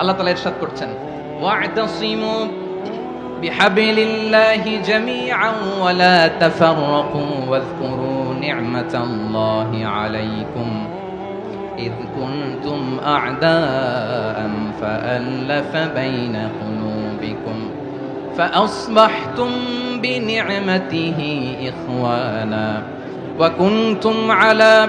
আল্লাহ তালা ইরশাদ করছেন ওয়া'তাসিমু بحبل الله جميعا ولا تفرقوا واذكروا نعمة الله عليكم إذ كنتم أعداء فألف بين قلوبكم فأصبحتم بنعمته إخوانا وكنتم على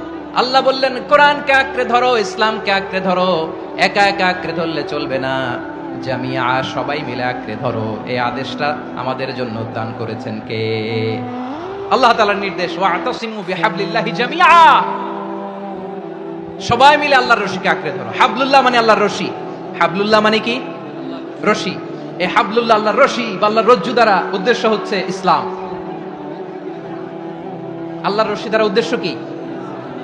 আল্লাহ বললেন, কোরআনকে আঁকড়ে ধরো, ইসলামকে আঁকড়ে ধরো, একা একা আঁকড়ে ধরলে চলবে না। জামিয়া সবাই মিলে আঁকড়ে ধরো। এই আদেশটা আমাদের জন্য দান করেছেন কে? আল্লাহ তালার নির্দেশ জামিয়া। সবাই মিলে আল্লাহর রশিকে আঁকড়ে ধরো। হাবলুল্লাহ মানে আল্লাহর রশি। হাবলুল্লাহ মানে কি? রশি। এই হাবলুল্লাহ আল্লাহর রশি বা আল্লাহর রজ্জু দ্বারা উদ্দেশ্য হচ্ছে ইসলাম। আল্লাহর রশি দ্বারা উদ্দেশ্য কি?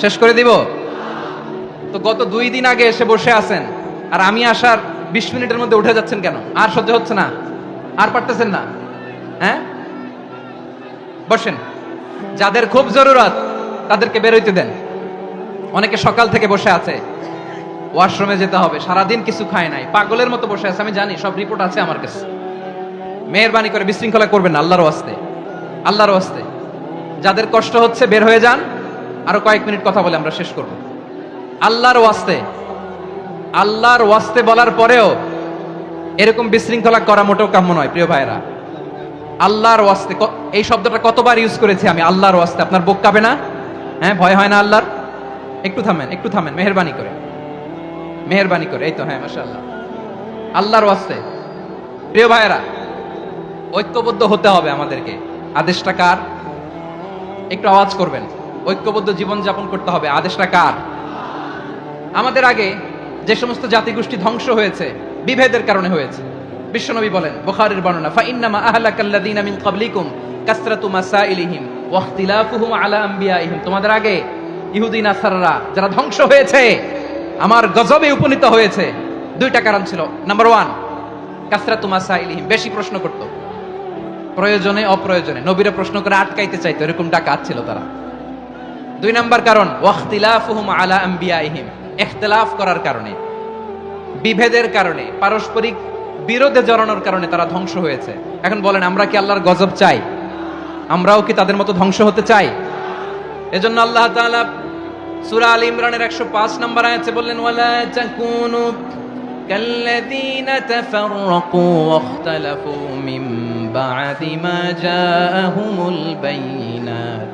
শেষ করে দিব? তো গত দুই দিন আগে এসে বসে আছেন, আর আমি আসার বিশ মিনিটের মধ্যে উঠে যাচ্ছেন কেন? আর সহ্য হচ্ছে না। আর পারতেছেন না। হ্যাঁ? বসেন। যাদের খুব জরুরত, তাদেরকে বেরোইতে দেন। অনেকে সকাল থেকে বসে আছে। ওয়াশরুমে যেতে হবে। সারাদিন কিছু খায় নাই। পাগলের মতো বসে আছে, আমি জানি, সব রিপোর্ট আছে আমার কাছে। মেহরবানি করে বিশৃঙ্খলা করবেন আল্লাহর ওয়াস্তে। আল্লাহর যাদের কষ্ট হচ্ছে, বের হয়ে যান। আরও কয়েক মিনিট কথা বলে আমরা শেষ করব। আল্লাহর ওয়াস্তে আল্লাহর ওয়াস্তে বলার পরেও এরকম বিশৃঙ্খলা করা মোটেও কাম্য নয়, প্রিয় ভাইরা আল্লাহর ওয়াস্তে এই শব্দটা কতবার ইউজ করেছি আমি, আল্লাহর ওয়াস্তে। আপনার বুক কাঁপে না? হ্যাঁ ভয় হয় না আল্লাহর? একটু থামেন একটু থামেন, মেহরবানি করে। মেহরবানি করে, এই তো হ্যাঁ মাশাআল্লাহ। আল্লাহর ওয়াস্তে। প্রিয় ভাইয়েরা, ঐক্যবদ্ধ হতে হবে আমাদেরকে। আদেশটা কার? একটু আওয়াজ করবেন। ঐক্যবদ্ধ জীবন যাপন করতে হবে। আদেশটা কার? আমাদের আগে যে সমস্ত জাতিগোষ্ঠী ধ্বংস হয়েছে, বিভেদের কারণে হয়েছে। বিশ্বনবী বলেন, বুখারীর বর্ণনা ফা ইন্নামা আহলাকাল্লাযীনা মিন ক্বাবলিকুম কাসরাতু মাসাইলিহিম ওয়া ইখতিলাফুহুম আলা আম্বিয়াইহিম। তোমাদের আগে ইহুদি, নাসাররা যারা ধ্বংস হয়েছে, আমার গজবে উপনীত হয়েছে। দুইটা কারণ ছিল। নাম্বার ওয়ান কাসরাতু মাসাইলিহিম, বেশি প্রশ্ন করত। প্রয়োজনে, অপ্রয়োজনে। নবীরা প্রশ্ন করে আটকাইতে চাইতো, এরকম ডাকাত ছিল তারা। দুই নাম্বার কারণ, ওয়াখতিলাফুহুম আলা আম্বিয়াইহিম ইখতিলাফ করার কারণে, বিভেদের কারণে, পারস্পরিক বিরোধে জড়ানোর কারণে তারা ধ্বংস হয়েছে। এখন বলেন, আমরা কি আল্লাহর গজব চাই? আমরাও কি তাদের মতো ধ্বংস হতে চাই? এজন্য আল্লাহ তাআলা সূরা আল ইমরানের 105 নম্বর আয়াতে বললেন, ওয়ালা তাকুনু কাল্লাযীনা তাফাররাকু ওয়াখতালাফু মিন বা'দি মা জাআহুমুল বাইনাত।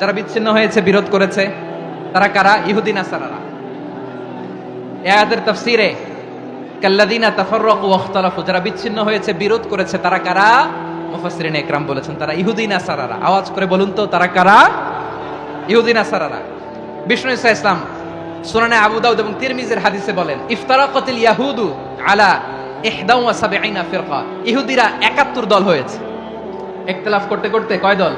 যারা বিচ্ছিন্ন হয়েছে, বিরোধ করেছে, তারা কারা? ইহুদি নাসারারা। এ আয়াতের তাফসীরে কাল্লাদিনা তাফাররাকু ওয়াখতালাফু যারা বিচ্ছিন্ন হয়েছে, বিরোধ করেছে, তারা কারা? মুফাসসিরিন একরাম বলেছেন, তারা ইহুদি নাসারারা। আওয়াজ করে বলুন তো, তারা কারা? ইহুদি নাসারারা। বিষ্ণু ইসা ইসলাম সুনানে আবু দাউদ এবং তিরমিজের হাদিসে বলেন, ইফতারাকাতিল ইয়াহুদু আলা ইহদাউ ওয়া সাবঈনা ফিরকা। ইহুদিরা 71 দল হয়েছে। ইখতিলাফ করতে করতে কয় দল?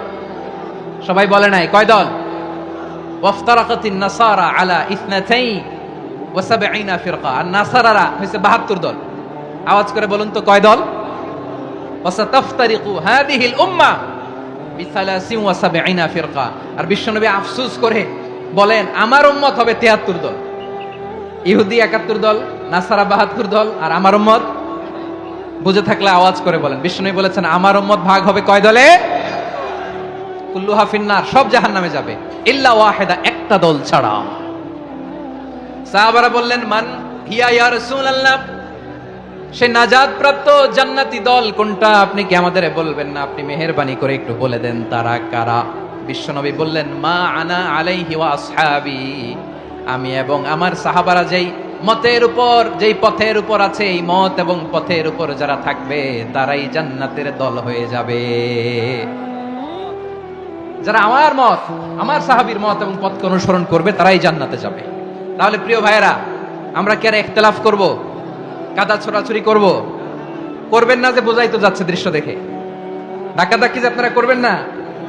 সবাই বলে নাই, কয় দল? ওয়াফতারাকাতিন নাসারা আলা ইসনাতাইন ওয়া সাবঈনা ফিরকা। আর নাসারারা হইছে 72 দল। আওয়াজ করে বলুন তো কয় দল? ওয়াসাতাফতারিকু হাদিহিল উম্মাহ বিসালাসিন ওয়া সাবঈনা ফিরকা। আর বিশ্বনবী আফসোস করে বলেন, আমার উম্মত হবে 73 দল। ইহুদি 71 দল, নাসারা 72 দল, আর আমার উম্মত? বুঝে থাকলে আওয়াজ করে বলেন। বিশ্বনবী বলেছেন, আমার উম্মত ভাগ হবে কয় দলে? সব জাহান্নামে যাবে। ইল্লা ওয়াহিদা, একটা দল ছাড়া। সাহাবারা বললেন, মান হিয়া ইয়া রাসূলুল্লাহ? সে প্রাপ্ত জান্নাতি দল কোনটা? আপনি কি আমাদের বলবেন না? আপনি মেহেরবানি করে একটু বলে দেন, তারা কারা? বিশ্বনবী বললেন, মা আনা আলাইহি ওয়া আসহাবি। আমি এবং আমার সাহাবারা যেই মতের উপর, যেই পথের উপর আছে, এই মত এবং পথের উপর যারা থাকবে, তারাই জান্নাতের দল হয়ে যাবে। যারা আমার মত, আমার সাহাবীর মত এবং পথকে অনুসরণ করবে, তারাই জান্নাতে যাবে। তাহলে প্রিয় ভাইয়েরা, আমরা কি আর ইখতিলাফ করব? কাদা ছোড়াছুরি করব? করবেন না যে বোঝাই তো যাচ্ছে দৃশ্য দেখে। ধাক্কা ধাক্কি যে আপনারা করবেন না,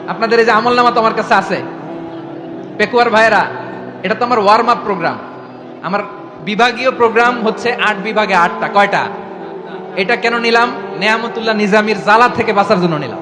আপনাদের এই যে আমল নামা তো আমার কাছে আছে। পেকুয়ার ভাইয়েরা, এটা তো আমার ওয়ার্ম আপ প্রোগ্রাম আমার বিভাগীয় প্রোগ্রাম হচ্ছে আট বিভাগে আটটা, কয়টা? এটা কেন নিলাম? নেয়ামতুল্লাহ নিজামির জালা থেকে বাঁচার জন্য নিলাম।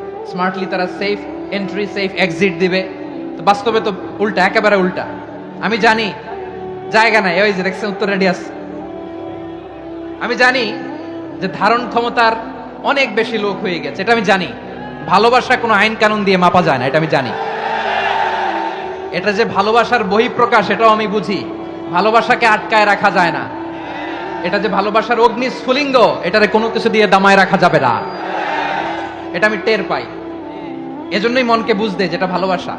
স্মার্টলি তারা সেফ এন্ট্রি সেফ এক্সিট দিবে। তো বাস্তবে তো উল্টা, একেবারে উল্টা। আমি জানি, জায়গা নাই। ওই যে দেখছেন উত্তর রেডিয়াস আমি জানি যে ধারণ ক্ষমতার অনেক বেশি লোক হয়ে গেছে, এটা আমি জানি। ভালোবাসা কোনো আইন কানুন দিয়ে মাপা যায় না, এটা আমি জানি। এটা যে ভালোবাসার বহিঃপ্রকাশ, এটাও আমি বুঝি। ভালোবাসাকে আটকায় রাখা যায় না। এটা যে ভালোবাসার অগ্নি স্ফুলিঙ্গ এটারে কোনো কিছু দিয়ে দামায় রাখা যাবে না। এটা আমি টের পাই। এজন্যই মনকে বুঝতে যেটা ভালোবাসা।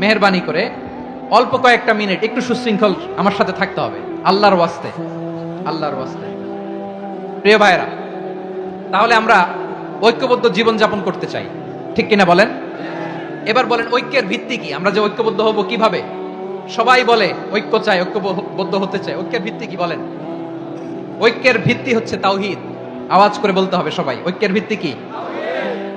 মেহরবানি করে অল্প কয়েকটা মিনিট একটু সুশৃঙ্খল আমার সাথে থাকতে হবে। আল্লাহর ওয়াস্তে। আল্লাহর ওয়াস্তে। প্রিয় ভাইরা তাহলে আমরা ঐক্যবদ্ধ জীবন যাপন করতে চাই। ঠিক কিনা বলেন? এবার বলেন, ঐক্যের ভিত্তি কি? আমরা যে ঐক্যবদ্ধ হব কীভাবে? সবাই বলে, ঐক্য চাই, ঐক্যবদ্ধ হতে চাই। ঐক্যের ভিত্তি কি বলেন? ঐক্যের ভিত্তি হচ্ছে তাওহিদ। আওয়াজ করে বলতে হবে সবাই, ঐক্যের ভিত্তি কি?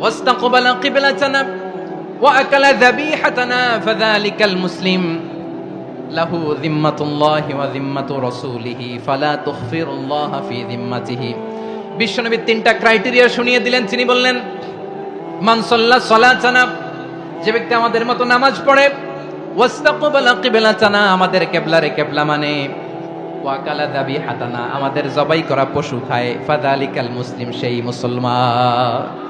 ওয়াস্তাকবালা কিবলাতানা ওয়া আকালা যাবিহাতানা ফাযালিকাল মুসলিম লাহু যিম্মাতুল্লাহি ওয়া যিম্মাতু রাসূলিহি ফালা তুখফিরুল্লাহ ফি যিম্মাতিহি বিশ্বনবী তিনটা ক্রাইটেরিয়া শুনিয়ে দিলেন। তিনি বললেন, মান সাল্লা সালাতানা যে ব্যক্তি আমাদের মতো নামাজ পড়ে, ওয়াস্তাকবালা কিবলাতানা আমাদের কেবলারে কেবলা মানে ওয়াকালা দাবি হাতানা আমাদের জবাই করা পশু খায়, ফাদালিকাল মুসলিম, সেই মুসলমান।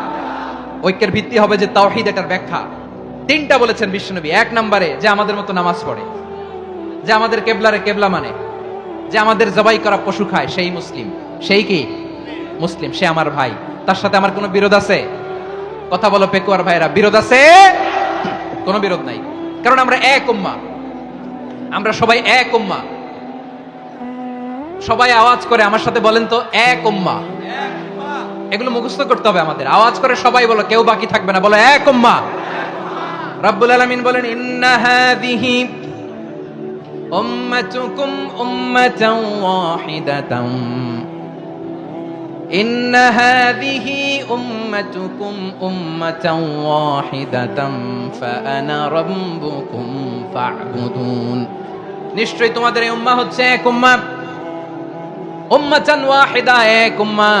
ঐক্যের ভিত্তি হবে যে তাওহীদ এটার ব্যাখ্যা। তিনটা বলেছেন বিশ্বনবী। এক নম্বরে যে আমাদের মতো নামাজ পড়ে, যে আমাদের কেবলারে কেবলা মানে যে আমাদের জবাই করা পশু খায়, সেই মুসলিম। সেই কি? মুসলিম। সে আমার ভাই। তার সাথে আমার কোনো বিরোধ আছে? কথা বলো পেকুয়ার ভাইরা বিরোধ আছে? কোনো বিরোধ নাই। কারণ আমরা এক উম্মা। আমরা সবাই এক উম্মা। সবাই আওয়াজ করে আমার সাথে বলেন তো, এক উম্মা। এগুলো মুখস্থ করতে হবে আমাদের আওয়াজ করে সবাই বলো কেউ বাকি থাকবে না বলো এক উম্মা রাব্বুল আলামিন বলেন ইন্না হাযিহি উম্মাতুকুম উম্মাতান ওয়াহিদাতান إن هذه أمتكم أمة واحدة فأنا ربكم فاعبدون নিশ্চয়ই তোমাদের এই উম্মাহ হচ্ছে এক উম্মাহ উম্মাতান ওয়াহিদা এক উম্মাহ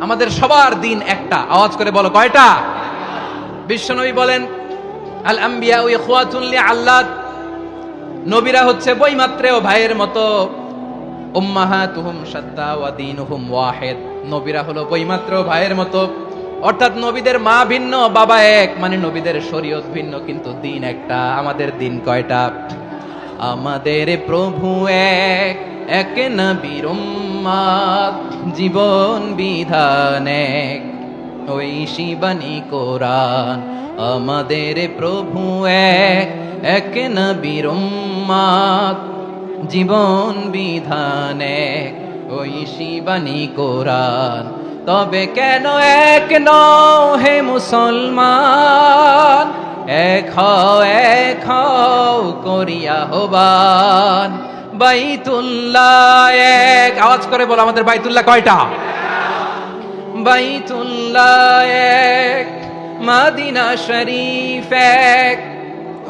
আমাদের সবার দিন একটা। আওয়াজ করে বলো, কয়টা? বিশ্বনবী বলেন, আল আম্বিয়া ওই খোয়াতুল্লি আল্লাহ নবীরা হচ্ছে বইমাত্রেও ভাইয়ের মতো, উম্মাহাতুহুম শাত্তা ওয়া দীনুহুম ওয়াহিদ। নবীরা হলো বইমাত্র ভাইয়ের মতো। অর্থাৎ নবীদের মা ভিন্ন, বাবা এক মানে নবীদের শরীয়ত ভিন্ন, কিন্তু দিন একটা। আমাদের দিন কয়টা? আমাদের প্রভু এক। এক নবীর জীবন বিধান এক। ওই শিবানী কোরআন আমাদের প্রভু এক। এক নবীর জীবন বিধান এক। ওই শিবানী কোরআন তবে কেন এক নও হে মুসলমান? এক হও এক হও করিয়া হবান। বাইতুল্লাহ এক। আওয়াজ করে বলো, আমাদের বাইতুল্লাহ কয়টা? বাইতুল্লাহ এক, মাদিনা শরীফ এক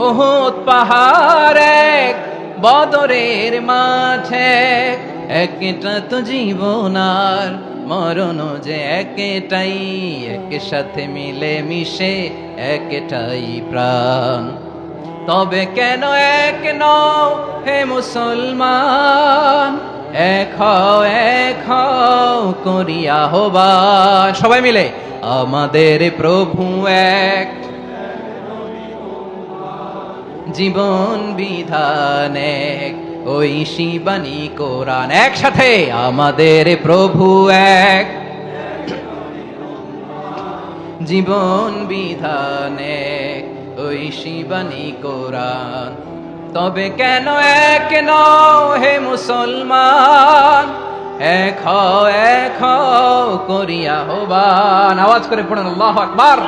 ওহুদ পাহাড় এক, বদরের মাঠে একটা তো জীবনার মরণ যে একটাই এক সাথে মিলে মিশে একটাই প্রাণ। তবে কেন এক নও হে মুসলমান? এক এক করিয়া হবার সবাই মিলে, আমাদের প্রভু এক। জীবন বিধান এক, ওই শিবানী কোরআন। একসাথে, আমাদের প্রভু এক। জীবন বিধান এক ওই শিবানী কোরআন। তবে কেন এক নও হে মুসলমান? এক এক করিয়া হবান আওয়াজ করে পড়েন, আল্লাহ আকবার।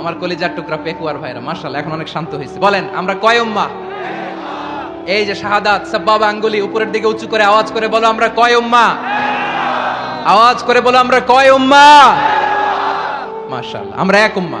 আমার কলিজার টুকরা পেকুয়ার ভাইরা মার্শাল্লাহ এখন অনেক শান্ত হয়েছে বলেন, আমরা কয় উম্মা এই যে শাহাদাত, সাব্বাব আঙ্গুলি উপরের দিকে উঁচু করে আওয়াজ করে বলো, আমরা কয় উম্মা আওয়াজ করে বলো, আমরা কয় উম্মা মার্শাল্লাহ আমরা এক উম্মা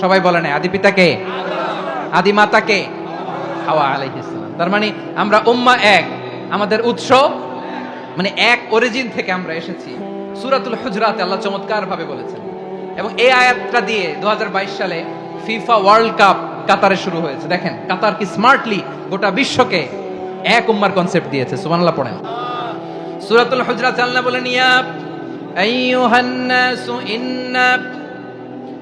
সবাই বলে না আদি পিতাকে, আদি মাতাকে। হাওয়া আলাইহিসসালাম তার মানে আমরা উম্মা এক, আমাদের উৎস মানে এক অরিজিন থেকে আমরা এসেছি। সূরাতুল হুজরাতে আল্লাহ চমৎকার ভাবে বলেছেন। এবং এই আয়াতটা দিয়ে 2022 সালে ফিফা ওয়ার্ল্ড কাপ কাতারে শুরু হয়েছে। দেখেন, কাতার কি স্মার্টলি গোটা বিশ্বকে এক উম্মার কনসেপ্ট দিয়েছে। সুবহানাল্লাহ পড়েন। সূরাতুল হুজরাত আল্লাহ বলেন, ইয়া আইয়ুহান নাসু ইন্না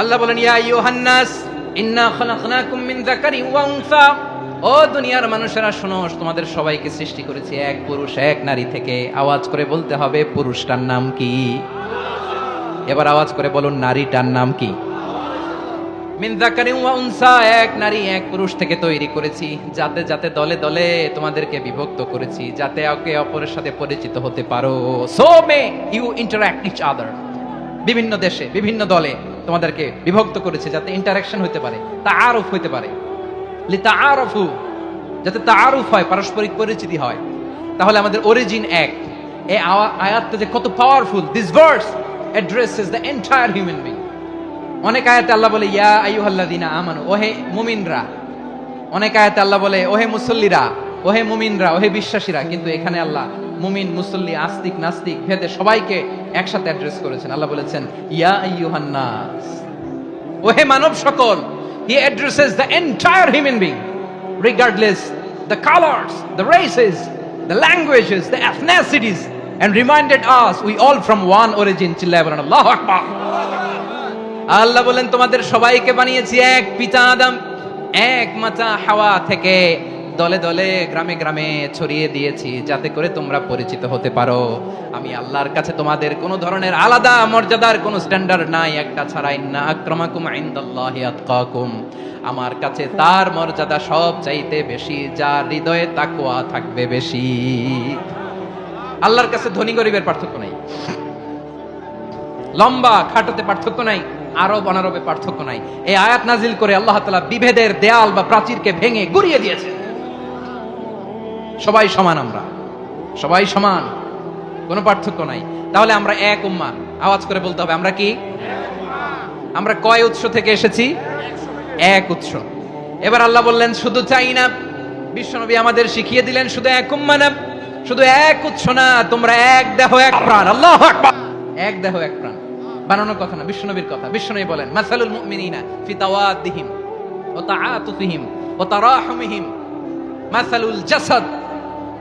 আল্লাহ বলেন, ইয়া ইউহান্নাস ইন্না খালাকনাকুম মিন যাকারিন ওয়া উনসা। ও দুনিয়ার মানুষেরা, শোনো, তোমাদের সবাইকে সৃষ্টি করেছি এক পুরুষ, এক নারী থেকে। আওয়াজ করে বলতে হবে, পুরুষটার নাম কি? এবার আওয়াজ করে বলুন, নারীটার নাম কি? এক নারী, এক পুরুষ থেকে তৈরি করেছি। যাতে যাতে দলে দলে তোমাদেরকে বিভক্ত করেছি, যাতে একে অপরের সাথে পরিচিত হতে পারো। So may you interact each other বিভিন্ন দেশে, বিভিন্ন দলে। তোমাদেরকে বিভক্ত করেছে যাতে ইন্টারাকশন হতে পারে তা আরফ হইতে পারে। লিতা আরফু যাতে তা আরফ হয়, পারস্পরিক পরিচিতি হয়। তাহলে আমাদের অরিজিন এক। এই আয়াতটা যে কত powerful this verse addresses the entire human being অনেক আয়াতে আল্লাহ বলে, ইয়া আইয়ুহাল্লাযিনা আমানু, ওহে মুমিনরা। অনেক আয়াতে আল্লাহ বলে, ওহে মুসল্লিরা, ওহে মুমিনরা, ওহে বিশ্বাসীরা। কিন্তু এখানে আল্লাহ মুমিন, মুসল্লি, আস্তিক, নাস্তিক, ভেদে সবাইকে একসাথে অ্যাড্রেস করেছেন। আল্লাহ বলেছেন, ইয়া আইয়ুহান নাস। ওহে মানব সকল, he addresses the entire human being regardless the colours, the races, the languages, the ethnicities and reminded us we all from one origin চিল্লায় বলেন, আল্লাহু আকবার। আল্লাহ বলেন, তোমাদের সবাইকে বানিয়েছি এক পিতা আদম, এক মাতা হাওয়া থেকে। দলে দলে, গ্রামে গ্রামে ছড়িয়ে দিয়েছি, যাতে করে তোমরা পরিচিত হতে পারো। আমি আল্লাহর কাছে তোমাদের কোনো ধরনের আলাদা মর্যাদার কোনো স্ট্যান্ডার্ড নাই। একটা ছাড়াই না আক্রমাকুম ইনদাল্লাহি আতকাকুম। আমার কাছে তার মর্যাদা সব চাইতে বেশি, যার হৃদয়ে তাকওয়া থাকবে বেশি। আল্লাহর কাছে ধনী গরিবের পার্থক্য নাই। লম্বা খাটোতে পার্থক্য নাই, আরব অনারবে পার্থক্য নাই। এই আয়াত নাজিল করে আল্লাহ তালা বিভেদের দেয়াল বা প্রাচীরকে ভেঙে গুড়িয়ে দিয়েছে সবাই সমান আমরা। সবাই সমান। কোনো পার্থক্য নাই। তাহলে আমরা এক উম্মা আওয়াজ করে বলতে হবে, আমরা কি? আমরা কয় উৎস থেকে এসেছি? এক উৎস। এবার আল্লাহ বললেন, শুধু চাই না। বিশ্বনবী আমাদের শিখিয়ে দিলেন, শুধু এক উম্মা না। শুধু এক উৎস না। তোমরা এক দেহ, এক প্রাণ। আল্লাহ এক দেহ, এক প্রাণ। বানানোর কথা না, বিশ্বনবীর কথা। বিশ্বনবী বলেন, মাসালুল মুমিনিনা ফি তাওয়াদ্দিহিম ওয়া তাআতুফিহিম ওয়া তারাহুমিহিম। মাসালুল জাসাদ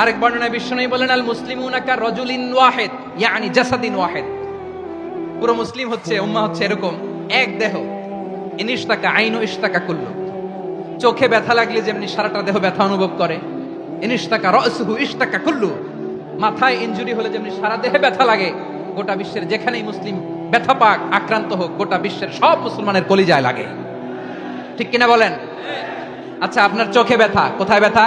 আরেক বর্ণনায় বিশ্বনবী বলেন, আল মুসলিমুনা কা রাজুলিন ওয়াহিদ ইয়ানি জাসাদিন ওয়াহিদ। পুরো মুসলিম হচ্ছে, উম্মা হচ্ছে এরকম, এক দেহ। ইনিশতাকা আইনু ইশতাকা কুল্লু। চোখে ব্যথা লাগলে যেমনি সারাটা দেহ ব্যথা অনুভব করে ইনিশতাকা রসহু ইশতাকা কুল্লু। মাথায় ইনজুরি হলে যেমনি সারা দেহে ব্যথা লাগে, গোটা বিশ্বের যেখানেই মুসলিম ব্যথা পাক, আক্রান্ত হোক, গোটা বিশ্বের সব মুসলমানের কলিজায় লাগে। ঠিক কিনা বলেন? আচ্ছা আপনার চোখে ব্যথা, কোথায় ব্যথা?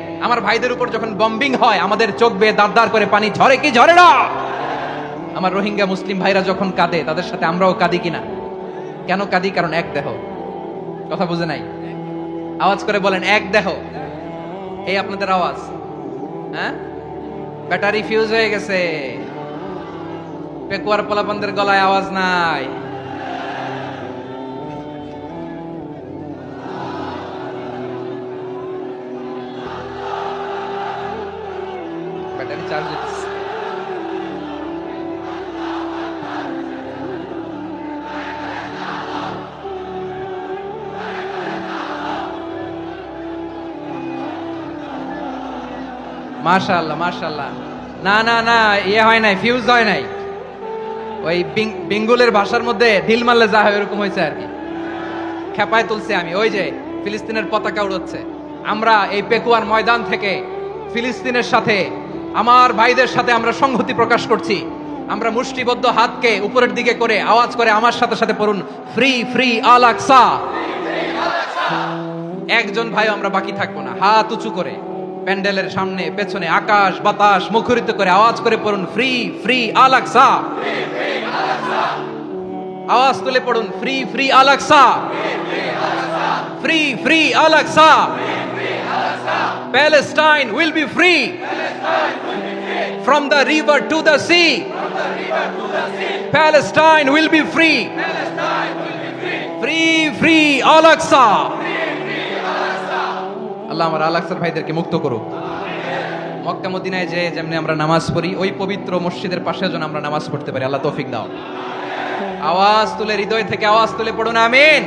আমার ভাইদের উপর যখন বম্বিং হয়, আমাদের চোখ বেয়ে দাঁড় করে পানি ঝরে কি ঝরে না? আমার রোহিঙ্গা মুসলিম ভাইরা যখন কাঁদে, তাদের সাথে আমরাও কাঁদি কিনা? কেন কাঁদি? কারণ এক দেহ। কথা বুঝে নাই? আওয়াজ করে বলেন, এক দেহ। এই আপনাদের আওয়াজ। হ্যাঁ? ব্যাটারি ফিউজ হয়ে গেছে। পেকুয়ার পোলাপানদের গলায় আওয়াজ নাই। মাশাআল্লাহ মাশাআল্লাহ। না না না ইয়ে হয় নাই ফিউজ হয় নাই। ওই বেঙ্গলের ভাষার মধ্যে ঢিল মারলে যা হয় এরকম হয়েছে আর কি। খেপায় তুলছে আমি, ওই যে ফিলিস্তিনের পতাকা উড়োচ্ছে। আমরা এই পেকুয়ার ময়দান থেকে ফিলিস্তিনের সাথে, আমার ভাইদের সাথে আমরা সংহতি প্রকাশ করছি। আমরা মুষ্টিবদ্ধ হাতকে উপরের দিকে করে আওয়াজ করে আমার সাথে সাথে পড়ুন, ফ্রি ফ্রি আল আকসা একজন ভাই আমরা বাকি থাকব না, হাত উঁচু করে। প্যান্ডেলের সামনে, পেছনে আকাশ, বাতাস মুখরিত করে আওয়াজ করে পড়ুন, ফ্রি ফ্রি, আল আকসা। আওয়াজ তুলে পড়ুন, free free, Al Aqsa. Free free, Al Aqsa. Palestine will be free. from the river to the sea Palestine will be free free free Al-Aqsa আল্লাহ আমার আলাক্সার ভাইদেরকে মুক্ত করো মক্কা মদিনায় যে যেমনি আমরা নামাজ পড়ি, ওই পবিত্র মসজিদের পাশে যেন আমরা নামাজ পড়তে পারি। আল্লাহ তৌফিক দাও। আওয়াজ তুলে, হৃদয় থেকে আওয়াজ তুলে পড়ুন, আমিন।